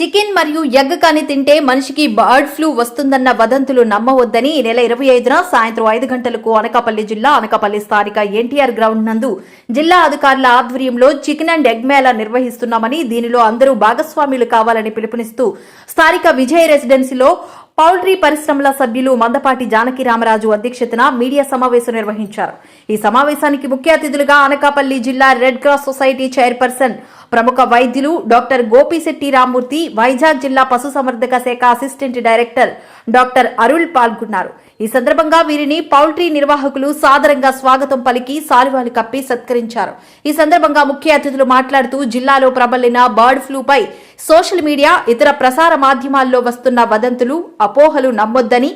Chicken మరియు egg కాని తింటే మనిషికి బర్డ్ ఫ్లూ వస్తుందన్న వదంతులు నమ్మవద్దని ఈ నెల ఇరవై ఐదున సాయంత్రం ఐదు గంటలకు అనకాపల్లి జిల్లా అనకాపల్లి స్థానిక ఎన్టీఆర్ గ్రౌండ్ నందు జిల్లా అధికారుల ఆధ్వర్యంలో చికెన్ అండ్ ఎగ్ మేళా నిర్వహిస్తున్నామని దీనిలో అందరూ భాగస్వాములు కావాలని పిలుపునిస్తూ స్థానిక విజయ రెసిడెన్సీలో పౌల్ట్రీ పరిశ్రమల సభ్యులు మందపాటి జానకి రామరాజు అధ్యక్షతన మీడియా సమావేశం నిర్వహించారు. ఈ సమావేశానికి ముఖ్య అతిథులుగా అనకాపల్లి జిల్లా రెడ్ క్రాస్ సొసైటీ చైర్పర్సన్ ప్రముఖ వైద్యులు డాక్టర్ గోపిశెట్టి రామ్మూర్తి వైజాగ్ జిల్లా పశుసంవర్ధక శాఖ అసిస్టెంట్ డైరెక్టర్ డాక్టర్ అరుల్ పాల్గొన్నారు. ఈ సందర్భంగా వీరిని పౌల్ట్రీ నిర్వాహకులు సాదరంగా స్వాగతం పలికి సాలువాలు కప్పి సత్కరించారు. ఈ సందర్భంగా ముఖ్య అతిథులు మాట్లాడుతూ జిల్లాలో ప్రబలిన బర్డ్ ఫ్లూపై సోషల్ మీడియా ఇతర ప్రసార మాధ్యమాల్లో వస్తున్న వదంతులు అపోహలు నమ్మొద్దని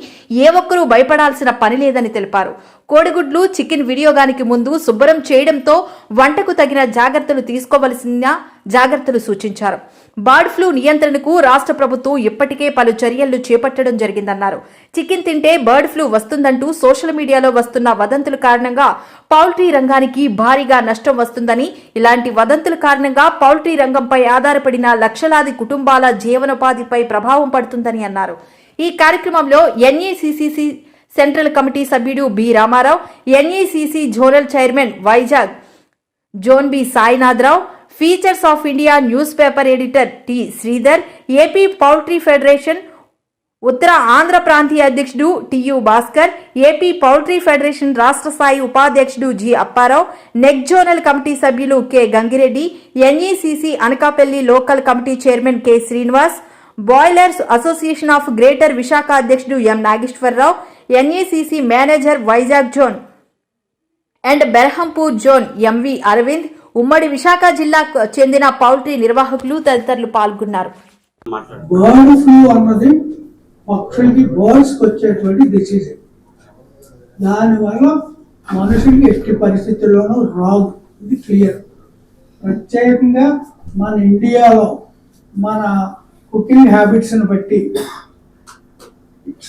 ఏ ఒక్కరూ భయపడాల్సిన పని లేదని తెలిపారు. కోడిగుడ్లు చికెన్ వినియోగానికి ముందు శుభ్రం చేయడంతో వంటకు తగిన జాగ్రత్తలు తీసుకోవలసిన జాగ్రత్తలు సూచించారు. బర్డ్ ఫ్లూ నియంత్రణకు రాష్ట్ర ప్రభుత్వం ఇప్పటికే పలు చర్యలు చేపట్టడం జరిగిందన్నారు. చికెన్ తింటే బర్డ్ ఫ్లూ వస్తుందంటూ సోషల్ మీడియాలో వస్తున్న వదంతుల కారణంగా పౌల్ట్రీ రంగానికి భారీగా నష్టం వస్తుందని ఇలాంటి వదంతుల కారణంగా పౌల్ట్రీ రంగంపై ఆధారపడిన లక్షలాది కుటుంబాల జీవనోపాధిపై ప్రభావం పడుతుందని అన్నారు. ఈ కార్యక్రమంలో ఎన్ఏసిసిసి సెంట్రల్ కమిటీ సభ్యుడు B Ramarao NECC zonal chairman Vizag zone B Sainatharao features of India news paper editor T Sridhar AP poultry federation ఉత్తర ఆంధ్ర ప్రాంతీయ అధ్యక్షుడు TU Bhaskar AP poultry federation రాష్ట్ర స్థాయి ఉపాధ్యక్షుడు G Apparao NECC zonal committee సభ్యులు K Gangireddy NECC Anakapalli local committee chairman K Srinivas boilers association of greater Visakha అధ్యక్షుడు M Nageswararao NECC manager Vizag zone and Berhampur zone MV Aravind. ఉమ్మడి విశాఖ జిల్లాకు చెందిన poultry నిర్వాహకులు తదితరులు పాల్గొన్నారు. Bird flu అన్నది పక్షులకి బర్డ్స్కి వచ్చేటువంటి డిసీజ్ దానివల్ల మనుషులకి ఎట్టి పరిస్థితుల్లోనూ రాదు. ఇది క్లియర్ ప్రత్యేకంగా మన ఇండియాలో మన కుకింగ్ హ్యాబిట్స్ని బట్టి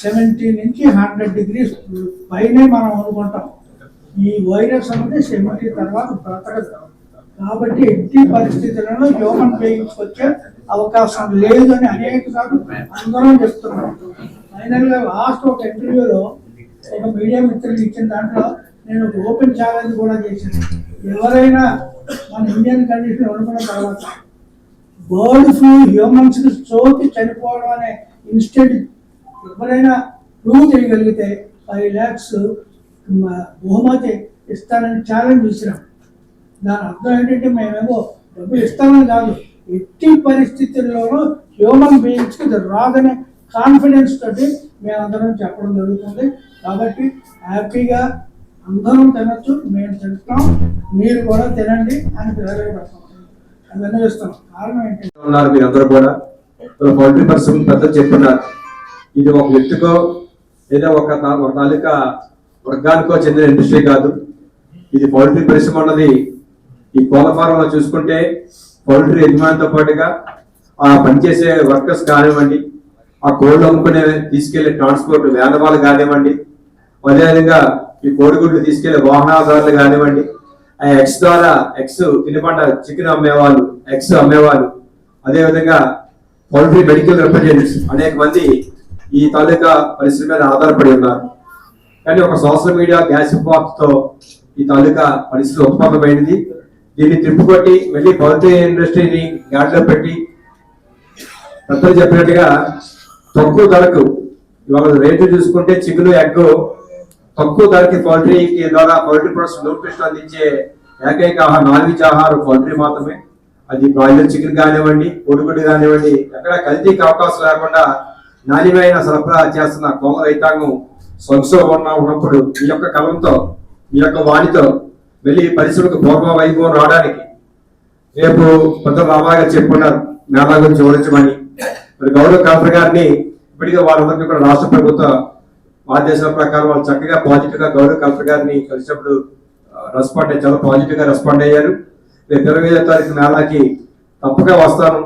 సెవెంటీ నుంచి హండ్రెడ్ డిగ్రీస్ పైనే మనం అనుకుంటాం. ఈ వైరస్ అనేది సెవెంటీ తర్వాత బ్రతకదు. కాబట్టి ఎట్టి పరిస్థితులను హ్యూమన్ బీయింగ్స్ వచ్చే అవకాశం లేదు అని అనేక సార్లు అందరం చెప్తున్నాం. ఫైనల్గా లాస్ట్ ఒక ఇంటర్వ్యూలో ఒక మీడియా మిత్రులు ఇచ్చిన దాంట్లో నేను ఒక ఓపెన్ ఛాలెంజ్ కూడా చేశాను. ఎవరైనా మన ఇండియన్ కండిషన్ అనుకున్న తర్వాత బర్డ్ ఫ్లూ హ్యూమన్స్ సోకి చనిపోవడం అనే ఇన్స్టెంట్ ఎవరైనా ప్రూవ్ చేయగలిగితే ఫైవ్ ల్యాక్స్ బహుమతి ఇస్తానని ఛాలెంజ్ ఇచ్చినాం దాని అర్థం ఏంటంటే మేమేమో డబ్బులు ఇస్తామని కాదు ఎట్టి పరిస్థితుల్లోనూ హ్యూమన్ బీయింగ్స్కి ఇది రాదనే కాన్ఫిడెన్స్ తోటి మేమందరం చెప్పడం జరుగుతుంది. కాబట్టి హ్యాపీగా అందరం తినచ్చు మేము తింటాం మీరు కూడా తినండి అని ప్రేరేపడతాం అవన్నీ ఇస్తాం కారణం ఏంటంటే ఉన్నారు మీరందరూ కూడా. పౌల్ట్రీ పరిశ్రమ పెద్ద చెప్తున్నారు ఇది ఒక వ్యక్తికో లేదా ఒక తా- ఒక తాలూకా వర్గానికో చెందిన ఇండస్ట్రీ కాదు. ఇది పౌల్ట్రీ పరిశ్రమ అన్నది ఈ కోళ్ళ ఫారంలో చూసుకుంటే పౌల్ట్రీ యజమానితో పాటుగా ఆ పనిచేసే వర్కర్స్ కానివ్వండి ఆ కోళ్ళు అమ్ముకునే తీసుకెళ్ళే ట్రాన్స్పోర్ట్ వ్యాన్ వాళ్ళు కానివ్వండి అదేవిధంగా ఈ కోడిగుడ్లు తీసుకెళ్ళే వాహనదారులు కానివ్వండి ఆ ఎక్స్ ద్వారా ఎక్స్ తినపంట చికెన్ అమ్మేవాళ్ళు ఎక్స్ అమ్మేవాళ్ళు. అదేవిధంగా పౌల్ట్రీ మెడికల్ రిప్రజెంటేటివ్స్ అనేక మంది ఈ తాలూకా పరిశ్రమ మీద ఆధారపడి ఉన్నారు. కానీ ఒక సోషల్ మీడియా గ్యాస్తో ఈ తాలూకా పరిస్థితి ఉత్పన్నమైనది. దీన్ని తిప్పుకొట్టి మళ్ళీ పౌల్ట్రీ ఇండస్ట్రీని గాడిలో పెట్టి పెద్దలు చెప్పినట్టుగా తక్కువ ధరకు ఇవాళ రేటు చూసుకుంటే చికెన్ ఎగ్ తక్కువ ధరకి పౌల్ట్రీ ద్వారా పౌల్ట్రీ ప్రొడక్ట్స్ న్యూట్రిషన్ అందించే ఏకైక ఆహార నాన్ ఆహారం పౌల్ట్రీ మాత్రమే. అది బ్రాయిలర్ చికెన్ కానివ్వండి కోడిగుడ్డు కానివ్వండి ఎక్కడ కల్తీకి అవకాశం లేకుండా నాణ్యమైన సరఫరా చేస్తున్న కోమ రైతాంగం సంక్షోభంగా ఉన్నప్పుడు మీ యొక్క కలంతో మీ యొక్క వాణితో వెళ్ళి పరిశ్రమకు పూర్వ వైభవం రావడానికి రేపు పెద్ద బాబాగా చెప్పుకున్నారు మేళా గురించి వివరించమని మరి గౌరవ కలెక్టర్ గారిని ఇప్పటికే వాళ్ళందరికీ కూడా రాష్ట్ర ప్రభుత్వ ఆదేశాల ప్రకారం వాళ్ళు చక్కగా పాజిటివ్గా గౌరవ కలెక్టర్ గారిని కలిసినప్పుడు రెస్పాండ్ అయ్యి చాలా పాజిటివ్గా రెస్పాండ్ అయ్యారు. రేపు ఇరవై ఐదో తారీఖు మేళాకి తప్పగా వస్తాను.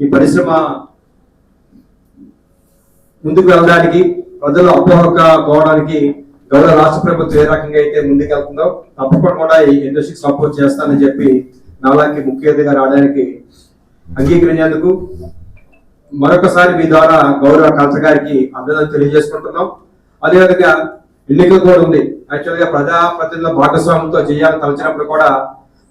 ఈ పరిశ్రమ ముందుకు వెళ్ళడానికి ప్రజలు అపోహక పోవడానికి గౌరవ రాష్ట్ర ప్రభుత్వం ఏ రకంగా అయితే ముందుకు వెళ్తుందో తప్పకుండా కూడా ఈ ఇండస్ట్రీకి సపోర్ట్ చేస్తానని చెప్పి నాలాకి ముఖ్య అతిథిగా రావడానికి అంగీకరించేందుకు మరొకసారి మీ ద్వారా గౌరవ కలెక్టర్ గారికి అభినందనలు తెలియజేసుకుంటున్నాం. అదేవిధంగా ఎన్నికలు కూడా ఉంది. యాక్చువల్గా ప్రజాప్రతినిధుల భాగస్వామ్యంతో చేయాలని తలచినప్పుడు కూడా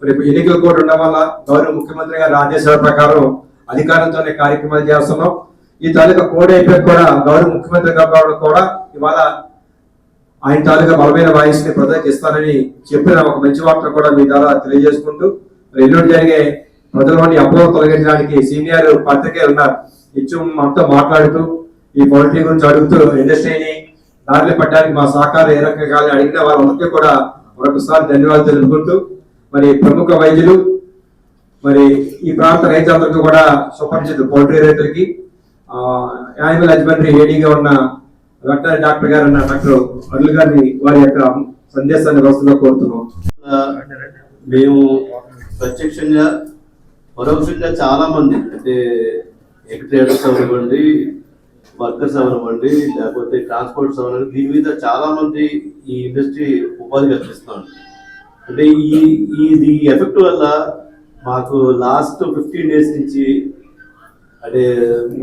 మరి ఎన్నికలు కూడా ఉండడం వల్ల గౌరవ ముఖ్యమంత్రి గారి ఆదేశాల ప్రకారం అధికారంతోనే కార్యక్రమాలు చేస్తున్నాం. ఈ తాలూకా కోడ్ అయిపోయి కూడా గౌరవ ముఖ్యమంత్రి గారు కూడా ఇవాళ ఆయన తాలూకా బలమైన వాయిస్ని ప్రజలకు ఇస్తానని చెప్పిన ఒక మంచి వార్త కూడా మీ ద్వారా తెలియజేసుకుంటూ మరి ఎల్లుండి జరిగే ప్రజల్లోని అపోహ తొలగించడానికి సీనియర్ పత్రికే ఉన్నారు. ఇచ్చు మనతో మాట్లాడుతూ ఈ పౌల్ట్రీ గురించి అడుగుతూ ఇండస్ట్రీని దారిలో పట్టడానికి మా సహకారం ఏ రకంగా అడిగిన వాళ్ళందరికీ కూడా మరొకసారి ధన్యవాదాలు తెలుపుకుంటూ మరి ప్రముఖ వైద్యులు మరి ఈ ప్రాంత రైతులందరికీ కూడా సుపరిచితులు పౌల్ట్రీ రైతులకి యానిమల్ హస్బెండరీ ఏడీగా ఉన్న వెటనరీ డాక్టర్ గారు ఉన్న డాక్టర్ అరుల్ గారిని వారి యొక్క సందేశాన్ని వ్యవస్థలో కోరుతున్నాం. మేము ప్రత్యక్షంగా పరోక్షంగా చాలా మంది అంటే ఎక్స్ట్రేటర్స్ అవనివ్వండి వర్కర్స్ అవనివ్వండి లేకపోతే ట్రాన్స్పోర్ట్స్ అవనివ్వండి దీని మీద చాలా మంది ఈ ఇండస్ట్రీ ఉపాధి కల్పిస్తున్నాడు అంటే ఈ ఇది ఎఫెక్ట్ వల్ల మాకు లాస్ట్ ఫిఫ్టీన్ డేస్ నుంచి అంటే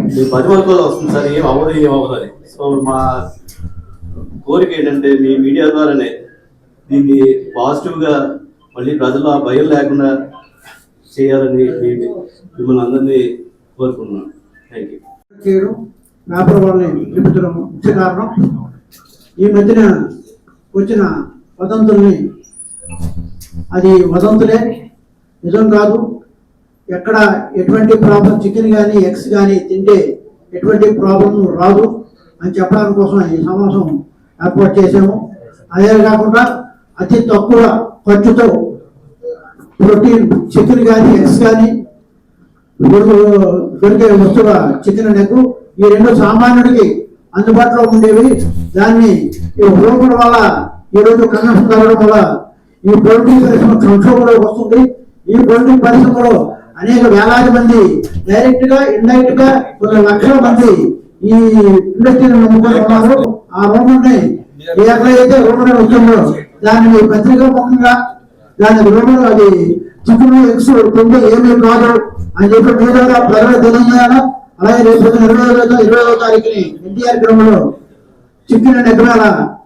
మీ పది వరకు వస్తుంది సార్ ఏం అవ్వదు ఏం అవ్వదు అని. సో మా కోరిక ఏంటంటే మీ మీడియా ద్వారానే దీన్ని పాజిటివ్గా మళ్ళీ ప్రజలు ఆ భయం లేకుండా చేయాలని మిమ్మల్ని అందరినీ కోరుకుంటున్నాను. థ్యాంక్ యూ చేయడం వ్యాపార ముఖ్య కారణం ఈ మధ్యన వచ్చిన వదంతుల్ని అది వదంతులే నిజం కాదు ఎక్కడ ఎటువంటి ప్రాబ్లం చికెన్ కానీ ఎగ్స్ కానీ తింటే ఎటువంటి ప్రాబ్లం రాదు అని చెప్పడానికి కోసం ఈ సమావేశం ఏర్పాటు చేసాము అదే కాకుండా అతి తక్కువ ఖర్చుతో ప్రోటీన్ చికెన్ కానీ ఎగ్స్ కానీ దొరికే వస్తువుల చికెన్ నెక్ ఈ రెండు సామాన్యుడికి అందుబాటులో ఉండేవి. దాన్ని ఈ ఉపయోగం వల్ల ఈ రోజు కన్నం కలగడం వల్ల ఈ పౌల్ట్రీ పరిశ్రమ సంక్షోభంలో వస్తుంది. ఈ పౌల్ట్రీ పరిశ్రమలో అనేక వేలాది మంది డైరెక్ట్గా ఇండైరెక్ట్గా కొన్ని లక్షల మంది ఈ ఇండస్ట్రీని నమ్ముకొని ఉన్నారు ఆ రోమన్ని ఎక్కడైతే రోమన్ వచ్చిందో దాన్ని పత్రికా ముఖంగా దాని రూపంలో అది చిక్కును ఎక్స్ తింటే ఏమీ కాదు అని చెప్పి మీరు ప్రజలు తెలియజేయాలి? అలాగే రేపు ఇరవై ఇరవై ఐదో తారీఖుని ఎన్టీఆర్ గ్రామంలో చిక్కును అండ్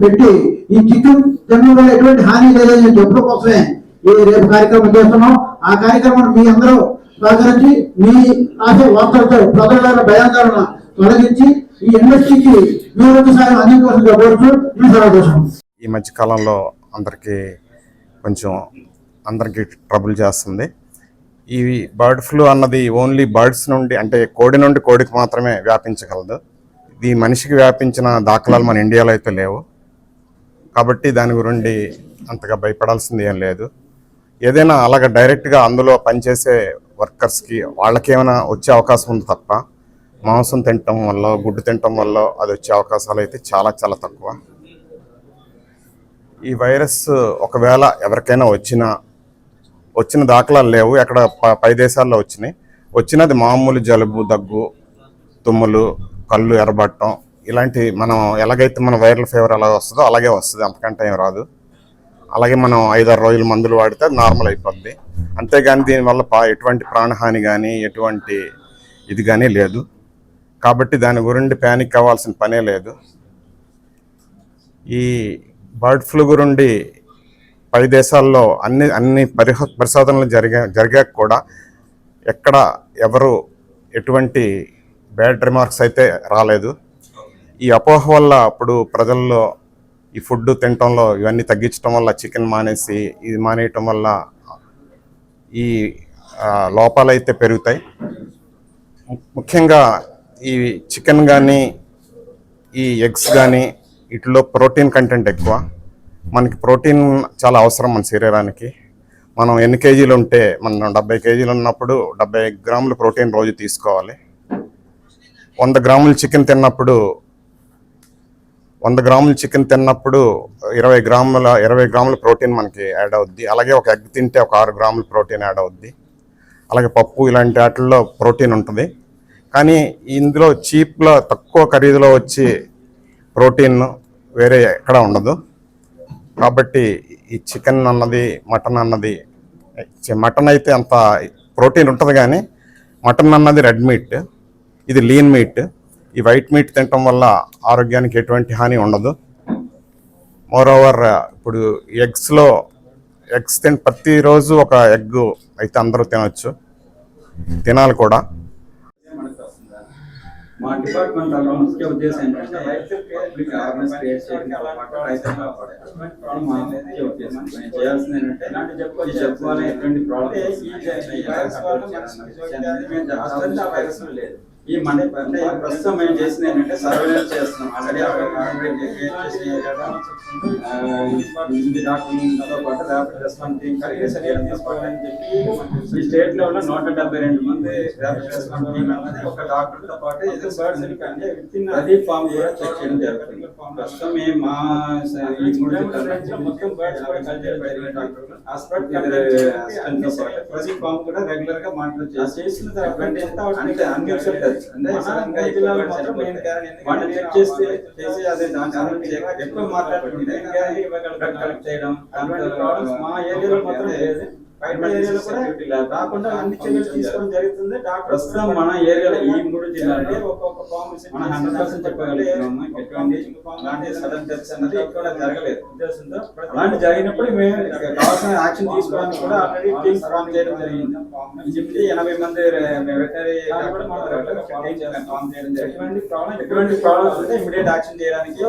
పెట్టి ఈ చిక్కును తినడం ఎటువంటి హాని లేదని చెప్పడం కోసమే ఈ రేపు కార్యక్రమం చేస్తున్నాం. ఆ కార్యక్రమం మీ అందరూ రాజానికి మీ ఆశ వార్తలతో ప్రజల భయాందోళన తొలగించి ఈ ఇండస్ట్రీకి మీ వంతు అందించవలసిందిగా కోరుతూ మీ సమావేశం ఈ మధ్య కాలంలో అందరికీ కొంచెం అందరికీ ట్రబుల్ చేస్తుంది. ఈ బర్డ్ ఫ్లూ అన్నది ఓన్లీ బర్డ్స్ నుండి అంటే కోడి నుండి కోడికి మాత్రమే వ్యాపించగలదు. ఇది మనిషికి వ్యాపించిన దాఖలాలు మన ఇండియాలో అయితే లేవు. కాబట్టి దాని గురించి అంతగా భయపడాల్సింది ఏం లేదు. ఏదైనా అలాగ డైరెక్ట్గా అందులో పనిచేసే వర్కర్స్కి వాళ్ళకేమైనా వచ్చే అవకాశం ఉంది తప్ప మాంసం తినటం వల్ల గుడ్డు తినటం వల్ల అది వచ్చే అవకాశాలు అయితే చాలా చాలా తక్కువ. ఈ వైరస్ ఒకవేళ ఎవరికైనా వచ్చినా వచ్చిన దాఖలాలు లేవు ఎక్కడ పై దేశాల్లో వచ్చినాయి. వచ్చినది మామూలు జలుబు దగ్గు తుమ్ములు కళ్ళు ఎర్రబట్టం ఇలాంటి మనం ఎలాగైతే మన వైరల్ ఫీవర్ ఎలా వస్తుందో అలాగే వస్తుంది అంతకంటే ఏం రాదు. అలాగే మనం ఐదారు రోజులు మందులు వాడితే నార్మల్ అయిపోద్ది. అంతేగాని దీనివల్ల పా ఎటువంటి ప్రాణహాని కానీ ఎటువంటి ఇది కానీ లేదు. కాబట్టి దాని గురించి ప్యానిక్ అవ్వాల్సిన పనే లేదు. ఈ బర్డ్ ఫ్లూ గురించి పై దేశాల్లో అన్ని అన్ని పరిహ పరిశోధనలు జరిగా జరిగాక కూడా ఎక్కడ ఎవరు ఎటువంటి బ్యాడ్ రిమార్క్స్ అయితే రాలేదు. ఈ అపోహ వల్ల అప్పుడు ప్రజల్లో ఈ ఫుడ్ తినటంలో ఇవన్నీ తగ్గించడం వల్ల చికెన్ మానేసి ఇది మానేయటం వల్ల ఈ లోపాలైతే పెరుగుతాయి. ముఖ్యంగా ఈ చికెన్ కానీ ఈ ఎగ్స్ కానీ వీటిలో ప్రోటీన్ కంటెంట్ ఎక్కువ. మనకి ప్రోటీన్ చాలా అవసరం మన శరీరానికి. మనం ఎన్ని కేజీలు ఉంటే మనం డెబ్బై కేజీలు ఉన్నప్పుడు డెబ్బై గ్రాములు ప్రోటీన్ రోజు తీసుకోవాలి. వంద గ్రాములు చికెన్ తిన్నప్పుడు వంద గ్రాములు చికెన్ తిన్నప్పుడు ఇరవై గ్రాముల ఇరవై గ్రాముల ప్రోటీన్ మనకి యాడ్ అవుద్ది. అలాగే ఒక ఎగ్ తింటే ఒక ఆరు గ్రాముల ప్రోటీన్ యాడ్ అవుద్ది. అలాగే పప్పు ఇలాంటి వాటిల్లో ప్రోటీన్ ఉంటుంది. కానీ ఇందులో చీప్లో తక్కువ ఖరీదులో వచ్చి ప్రోటీన్ వేరే ఎక్కడ ఉండదు. కాబట్టి ఈ చికెన్ అన్నది మటన్ అన్నది మటన్ అయితే అంత ప్రోటీన్ ఉంటుంది కానీ మటన్ అన్నది రెడ్ మీట్. ఇది లీన్ మీట్. ఈ వైట్ మీట్ తినటం వల్ల ఆరోగ్యానికి ఎటువంటి హాని ఉండదు. మోరోవర్ ఇప్పుడు ఎగ్స్లో ఎగ్స్ తిన ప్రతిరోజు ఒక ఎగ్ అయితే అందరూ తినచ్చు. తినాలి కూడా. మా డిపార్ట్మెంట్ ముఖ్య ఉద్దేశం ఏంటంటే పబ్లిక్ అవేర్నెస్ క్రియేట్ మా ముఖ్య ఉద్దేశం మేము చేయాల్సింది ఏంటంటే ఈ జబ్బు అనే ఎటువంటి లేదు. ఈ మన అంటే ప్రస్తుతం మేము చేసింది ఏంటంటే సర్వేలెన్స్ చేస్తున్నాం. ఆల్రెడీ ఇంటి డాక్టర్లతో పాటు ర్యాపిడ్ రెస్పాన్స్ టీమ్ కలిగి తీసుకోవాలని చెప్పి ఈ స్టేట్ లెవెల్ నూట డెబ్బై రెండు మంది ర్యాపిడ్ రెస్పాన్స్ టీమ్ అన్నది ఒక డాక్టర్తో పాటు ఇది బర్డ్స్ అంటే ప్రతి ఫామ్ కూడా చెక్ చేయడం జరుగుతుంది. ప్రస్తుతం మేము మా మొత్తం డాక్టర్లు హాస్పిటల్ పాటు ప్రతి ఫామ్ కూడా రెగ్యులర్గా చేసిన తర్వాత ఎంత అంటే అన్ని ఉంటుంది అంటే సడన్గా ఎక్కువ birds చనిపోతాయి. వాళ్ళు చెక్ చేస్తే చేసి అదే దాని గురించి ఎక్కు- ఎక్కువ మాట్లాడుకుంటే బ్లడ్ కలెక్ట్ చేయడం అటువంటి ప్రాబ్లమ్స్ మా ఏరియాలో మాత్రం రాకుండా అన్ని చర్యలు తీసుకోవడం జరుగుతుంది. ప్రస్తుతం మన ఏరియాలో ఈ మూడు జిల్లాలో ఒక్కొక్క ఫామ్ మన హండ్రెడ్ పర్సెంట్ చెప్పగలుగుతున్నాము ఎటువంటి అలాంటి సడన్ డెత్స్ జరగలేదు. ఉద్దేశంతో అలాంటి జరిగినప్పుడు మేము కావాల్సిన యాక్షన్ తీసుకోవడానికి కూడా ఆల్రెడీ టీమ్ ఫామ్ చేయడం జరిగింది. ఈ చెప్పి ఎనభై మంది వెటరీ ఫామ్ చేయడం జరిగింది. ఎటువంటి ప్రాబ్లమ్స్ ఉంటే ఇమీడియట్ యాక్షన్ చేయడానికి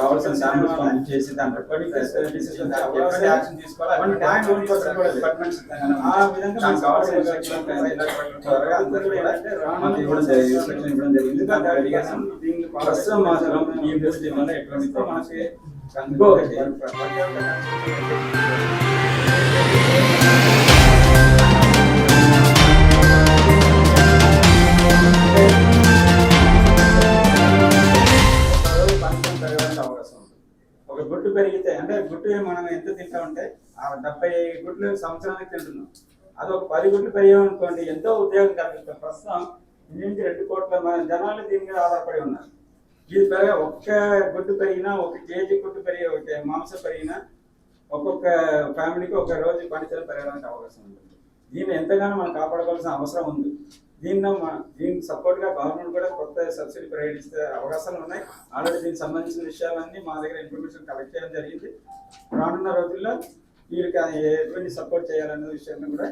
కావాల్సిన శాంపిల్స్ పంపింగ్ చేసి దాంట్లో డిసిషన్ ప్రస్తుతం మాత్రం ఈ యూనివర్సిటీ వల్ల ఎటువంటి మనకి అంటే ఆ డెబ్బై గుడ్లు సంవత్సరానికి తింటున్నాం. అది ఒక పది గుడ్లు పెరిగామనుకోండి ఎంతో ఉద్యోగం కలిగిస్తాం. ప్రస్తుతం ఇంటి రెండు కోట్ల మన జనాలు దీని మీద ఆధారపడి ఉన్నారు. ఇది పెరగ ఒక్క గుడ్డు పెరిగినా ఒక కేజీ గుడ్డు పెరిగి ఒక మాంసం పెరిగినా ఒక్కొక్క ఫ్యామిలీకి ఒక రోజు పనితీరు పెరగడానికి అవకాశం ఉంటుంది. దీన్ని ఎంతగానో మనం కాపాడుకోవాల్సిన అవసరం ఉంది. దీన్ని మన దీనికి సపోర్ట్గా గవర్నమెంట్ కూడా కొత్త సబ్సిడీ ప్రకటిస్తే అవకాశాలు ఉన్నాయి. ఆల్రెడీ దీనికి సంబంధించిన విషయాలన్నీ మా దగ్గర ఇన్ఫర్మేషన్ కలెక్ట్ చేయడం జరిగింది. రానున్న రోజుల్లో వీరికి ఎటువంటి సపోర్ట్ చేయాలనే విషయాన్ని కూడా